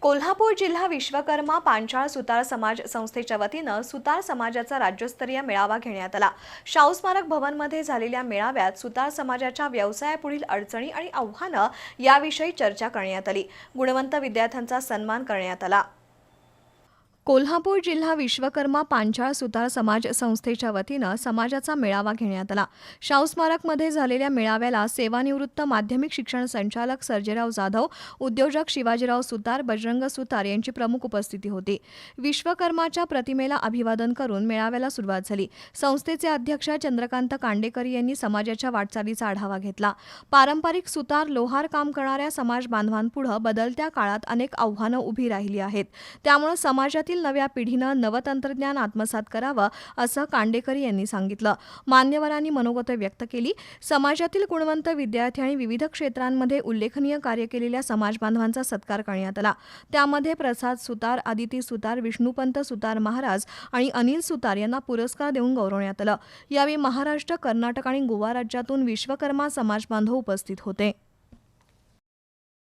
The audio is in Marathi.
कोल्हापूर जिल्हा विश्वकर्मा पांचाळ सुतार समाज संस्थेच्या वतीनं सुतार समाजाचा राज्यस्तरीय मेळावा घेण्यात आला. शाहू स्मारक भवनमध्ये झालेल्या मेळाव्यात सुतार समाजाच्या व्यवसायापुढील अडचणी आणि आव्हानं याविषयी चर्चा करण्यात आली. गुणवंत विद्यार्थ्यांचा सन्मान करण्यात आला. कोल्हापूर जिल्हा विश्वकर्मा पांचाळ सुतार समाज संस्थेच्या वतीनं समाजाचा मेळावा घेण्यात आला. शाहू स्मारकमध्ये झालेल्या मेळाव्याला सेवानिवृत्त माध्यमिक शिक्षण संचालक सर्जेराव जाधव उद्योजक शिवाजीराव सुतार बजरंग सुतार यांची प्रमुख उपस्थिती होती. विश्वकर्माच्या प्रतिमेला अभिवादन करून मेळाव्याला सुरुवात झाली. संस्थेचे अध्यक्ष चंद्रकांत कांडेकर यांनी समाजाच्या वाटचालीचा आढावा घेतला. पारंपरिक सुतार लोहार काम करणाऱ्या समाज बांधवांपुढं बदलत्या काळात अनेक आव्हानं उभी राहिली आहेत. त्यामुळे समाजातील नव्या पिढीनं नवतंत्रज्ञान आत्मसात करावं असं कांडेकरी यांनी सांगितलं. मान्यवरांनी मनोगत व्यक्त केली. समाजातील गुणवंत विद्यार्थी आणि विविध क्षेत्रांमध्ये उल्लेखनीय कार्य केलेल्या समाजबांधवांचा सत्कार करण्यात आला. त्यामध्ये प्रसाद सुतार आदिती सुतार विष्णुपंत सुतार महाराज आणि अनिल सुतार यांना पुरस्कार देऊन गौरवण्यात आलं. यावेळी महाराष्ट्र कर्नाटक आणि गोवा राज्यातून विश्वकर्मा समाजबांधव उपस्थित होते.